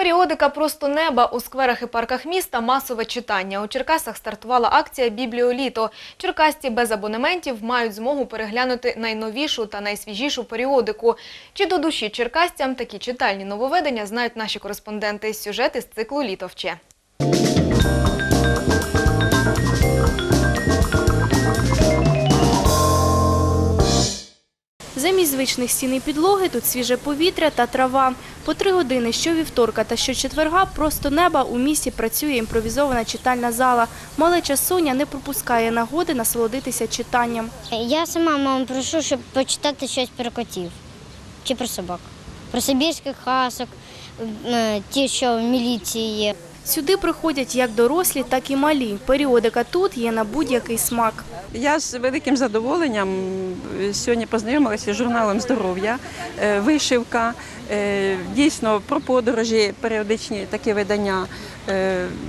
Періодика просто неба у скверах і парках міста масове читання. У Черкасах стартувала акція Бібліоліто. Черкасці без абонементів мають змогу переглянути найновішу та найсвіжішу періодику. Чи до душі черкасцям такі читальні нововведення знають наші кореспонденти. Сюжети з циклу Літо Замість звичних стін і підлоги тут свіже повітря та трава. По три години щовівторка та щочетверга просто неба у місті працює імпровізована читальна зала. Малеча Соня не пропускає нагоди насолодитися читанням. Я сама маму прошу, щоб почитати щось про котів чи про собак. Про сибірських хасок, е, ті, що в міліції є. Сюди приходять як дорослі, так і малі. Періодика тут є на будь-який смак. Я з великим задоволенням е, сьогодні познайомилася з журналом здоров'я, е, вишивка, е, дійсно про подорожі, періодичні такі видання.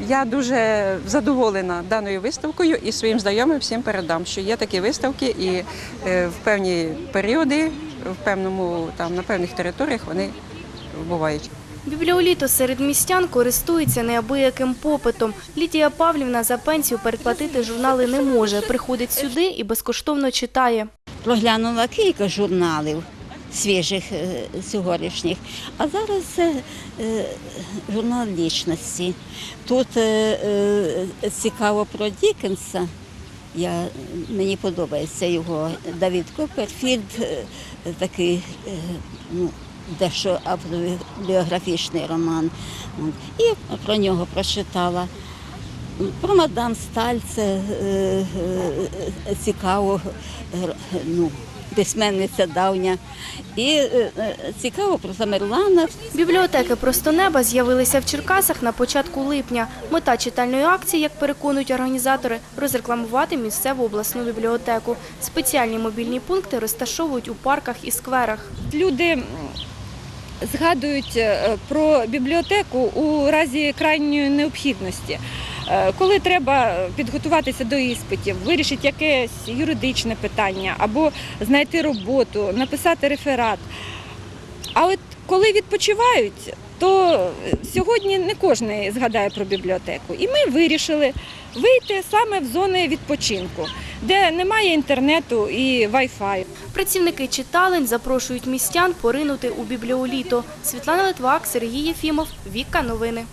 Я дуже задоволена даною виставкою і своїм знайомим всім передам, що є такі виставки, і в певні періоди, в певному там на певних територіях вони бувають. Бібліоліто серед містян користується неабияким попитом. Лідія Павлівна за пенсію передплатити журнали не може. Приходить сюди і безкоштовно читає. проглянула кілька журналів свіжих е, сьогоднішніх, а зараз це е, журнал лічності. Тут е, цікаво про Дікенса. Я, мені подобається його Давід Копперфільд, такий ну, дещо автобіографічний роман. І про нього прочитала. Про мадам Сталь це е, е, цікаво, ну, письменниця давня. І е, е, цікаво про Тамерлана. Бібліотеки «Просто неба» з'явилися в Черкасах на початку липня. Мета читальної акції, як переконують організатори, розрекламувати місцеву обласну бібліотеку. Спеціальні мобільні пункти розташовують у парках і скверах. люди згадують е, про бібліотеку у разі крайньої необхідності. Е, Коли треба підготуватися до іспитів, вирішити якесь юридичне питання або знайти роботу, написати реферат. А от коли відпочивають, то сьогодні не кожен згадає про бібліотеку. І ми вирішили вийти саме в зони відпочинку, де немає інтернету і вай-фаю. Працівники читалень запрошують містян поринути у бібліоліто. Світлана Литвак, Сергій Єфімов, Віка Новини.